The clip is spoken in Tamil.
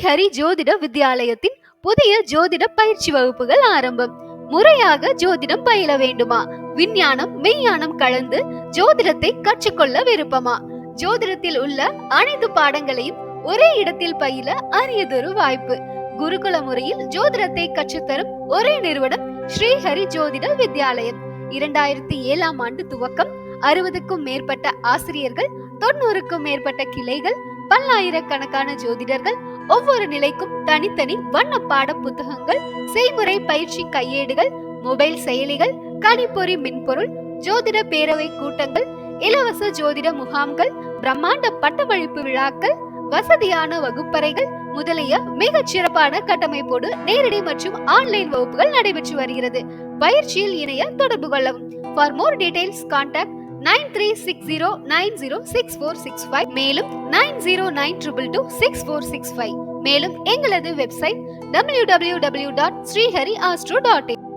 ஸ்ரீஹரி ஜோதிட வித்யாலயத்தின் புதிய ஜோதிட பயிற்சி வகுப்புகள் ஆரம்பம். முறையாக ஜோதிடம் பயில வேண்டுமா? விஞ்ஞானம் மெய்ஞானம் கலந்து ஜோதிடத்தை கற்றுக்கொள்ள விருப்பமா? ஜோதிடத்தில் உள்ள அனைத்து பாடங்களையும் ஒரே இடத்தில் பயில அரியதொரு வாய்ப்பு. குருகுல முறையில் ஜோதிடத்தை கற்றுத்தரும் ஒரே நிறுவனம் ஸ்ரீஹரி ஜோதிட வித்யாலயம். இரண்டாயிரத்தி ஏழாம் ஆண்டு துவக்கம். அறுபதுக்கும் மேற்பட்ட ஆசிரியர்கள் தொண்ணூறுக்கும் மேற்பட்ட கிளைகள் பல்லாயிரக்கணக்கான ஜோதிடர்கள் ஒவ்வொரு நிலைக்கும் தனித்தனி வண்ண பாட புத்தகங்கள் செய்முறை பயிற்சி கையேடுகள் மொபைல் செயலிகள் கணிப்பொறி மின்பொருள் ஜோதிட பேரவை கூட்டங்கள் இலவச ஜோதிட முகாம்கள் பிரம்மாண்ட பட்டமளிப்பு விழாக்கள் வசதியான வகுப்பறைகள் முதலிய மிகச் சிறப்பான கட்டமைப்போடு நேரடி மற்றும் ஆன்லைன் வகுப்புகள் நடைபெற்று வருகிறது. பயிற்சியில் இணைய தொடர்பு கொள்ளவும். For more details contact nine three six zero nine zero six four six five மேலும் nine zero nine triple two six four six five மேலும் எங்களது website W W W dot Srihari astro dot